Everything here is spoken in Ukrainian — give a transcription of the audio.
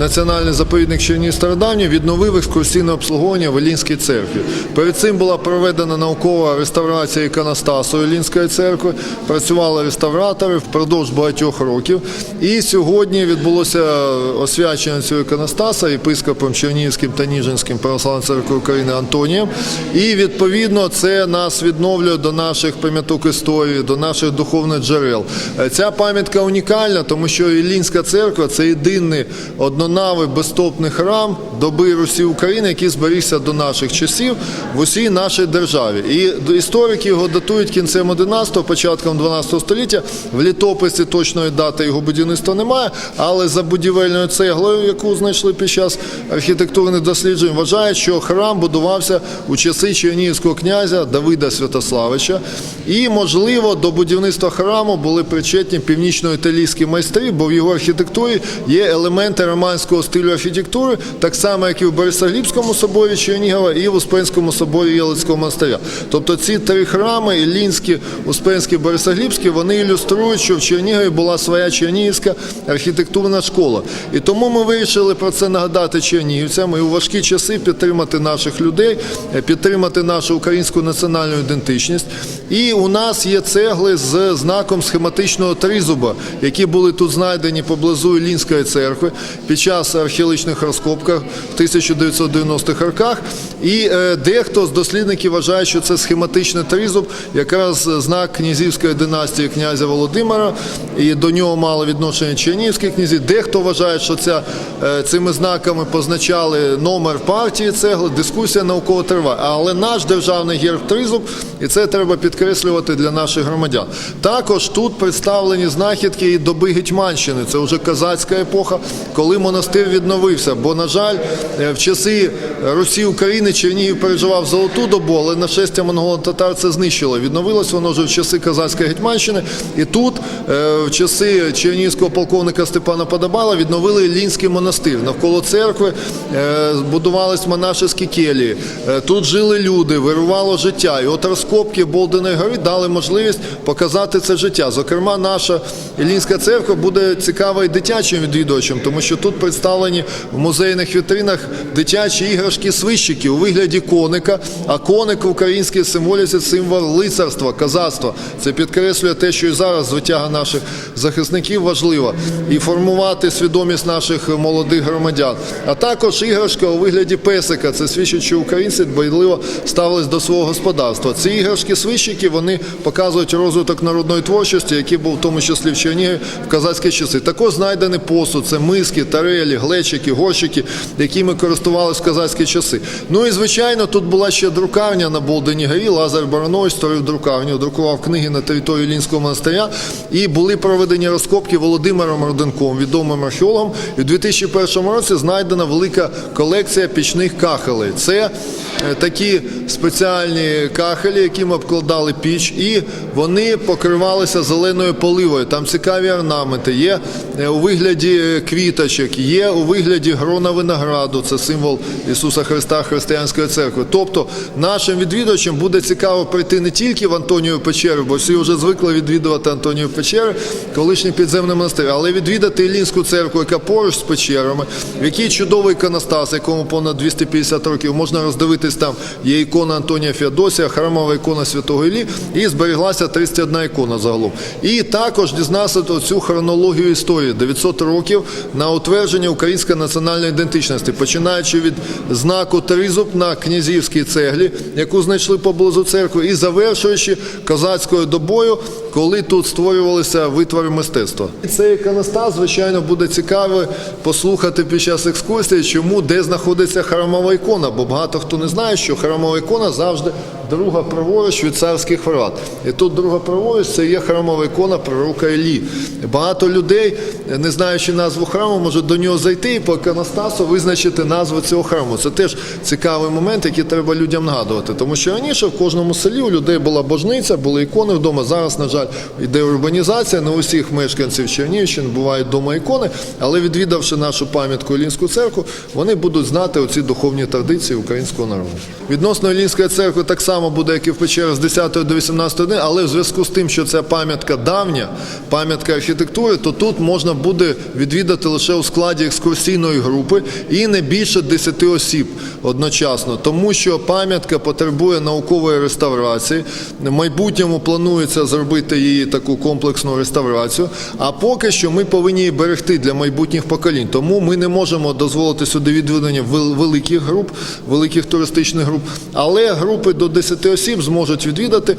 національний заповідник Чернігів Стародавні відновив екскурсійне обслуговування в Ілінській церкві. Перед цим була проведена наукова реставрація іконостасу Ілінської церкви. Працювали реставратори впродовж багатьох років. І сьогодні відбулося освячення цього іконостаса єпископом Чернігівським та Ніжинським православної церкви України Антонієм. І відповідно це нас відновлює до наших пам'яток історії, до наших духовних джерел. Ця пам'ятка унікальна, тому що Іллінська церква це єдиний однонавий безтопний храм доби Русі України, який зберігся до наших часів в усій нашій державі. І історики його датують кінцем 11-го, початком 12 століття. В літописі точної дати його будівництва немає, але за будівельною цеглою, яку знайшли під час архітектурних досліджень, вважають, що храм будувався у часи Чернігівського князя Давида Святославича. І, можливо, до будівництва храму були причетні північно-італійські майстри, бо в його архітектурі є елементи романського стилю архітектури, так само, як і в Борисоглібському соборі Чернігова і в Успенському соборі Єлицького монастиря. Тобто ці три храми Іллінський, Успенський, Борисоглібський, вони ілюструють, що в Чернігові була своя чернігівська архітектурна школа. І тому ми вирішили про це нагадати чернігівцям і у важкі часи підтримати наших людей, підтримати нашу українську національну ідентичність. І у нас є цегли з знаком схематичного тризуба, які були тут знайдені поблизу Іллінської церкви під час археологічних розкопках в 1990-х роках. І е, дехто з дослідників вважає, що це схематичний тризуб, якраз знак князівської династії князя Володимира, і до нього мало відношення чернігівські князі. Дехто вважає, що ця, е, цими знаками позначали номер партії цегли. Дискусія науково триває. Але наш державний герб тризуб, і це треба підкреслювати для наших громадян. Також тут представлені знахідки і доби Гетьманщини. Це вже козацька епоха, коли монастир відновився. Бо, на жаль, е, в часи Русі України Чернігів переживав золоту добу, але нашестя монголо-татар це знищило. Відновилось воно вже в часи козацької Гетьманщини. І тут, е, в часи чернігівського полковника Степана Подобала, відновили Лінський монастир. Навколо церкви е, будувались монашеські келії. Тут жили люди, вирувало життя. І от розкопки Болденої гори дали можливість показати це життя. Зокрема, наша Іллінська церква буде цікава і дитячим відвідувачам, тому що тут представлені в музейних вітринах дитячі іграшки свищики у вигляді коника. А коник в українській символіці символ лицарства, козацтва. Це підкреслює те, що і зараз звитяга наших захисників важлива і формувати свідомість наших молодих громадян. А також іграшка у вигляді песика. Це свідчить, що українці дбайливо ставились до свого господарства. Ці іграшки свищики вони показують розвиток народної творчості, який був в тому числі в Чернігові в казацькі часи. Також знайдений посуд, це миски, тарелі, глечики, горщики, якими користувалися в казацькі часи. Ну і звичайно, тут була ще друкарня на Болдені горі. Лазар Баранович створив друкарню, друкував книги на території Лінського монастиря. І були проведені розкопки Володимиром Роденком, відомим археологом. І в 2001 році знайдена велика колекція пічних кахелей. Це е, такі спеціальні кахелі, якими обкладали піч, і вони покривалися зеленою поливою. Там цікаві орнаменти. Є е, у вигляді квіточок, є у вигляді грона винограду. Це символ Ісуса Христа Християнської церкви. Тобто нашим відвідувачам буде цікаво прийти не тільки в Антонію печеру, бо всі вже звикли відвідувати Антонію печери, колишній підземний монастир, але відвідати Іллінську церкву, яка поруч з печерами, в якій чудовий іконостас, якому понад 250 років можна роздивитись там. Є ікона Антонія Феодосія, храмова ікона Святого Іллі, і зберіглася 31 ікона загалом. І також дізнався цю хронологію історії 900 років на утвердження української національної ідентичності, починаючи від знаку тризуб на князівській цеглі, яку знайшли поблизу церкви, і завершуючи козацькою добою, коли тут створювалися витвори мистецтва. І Цей іконостас, звичайно, буде цікаво послухати під час екскурсії, чому де знаходиться храмова ікона, бо багато хто не знає, що храмова ікона завжди друга праворуч від царських. І тут друга праворуч це є храмова ікона пророка Іллі. Багато людей, не знаючи назву храму, можуть до нього зайти і по іконостасу визначити назву цього храму. Це теж цікавий момент, який треба людям нагадувати. Тому що раніше в кожному селі у людей була божниця, були ікони вдома. Зараз, на жаль, йде урбанізація. Не у всіх мешканців Чернігівщини бувають вдома ікони, але відвідавши нашу пам'ятку Іллінську церкву, вони будуть знати оці духовні традиції українського народу. Відносно Іллінської церкви так само само буде, як і в печерах, з 10 до 18 години, але в зв'язку з тим, що ця пам'ятка давня, пам'ятка архітектури, то тут можна буде відвідати лише у складі екскурсійної групи і не більше 10 осіб одночасно, тому що пам'ятка потребує наукової реставрації. В майбутньому планується зробити її таку комплексну реставрацію. А поки що ми повинні її берегти для майбутніх поколінь. Тому ми не можемо дозволити сюди відвідування великих груп, великих туристичних груп. Але групи до 10 осіб зможуть відвідати.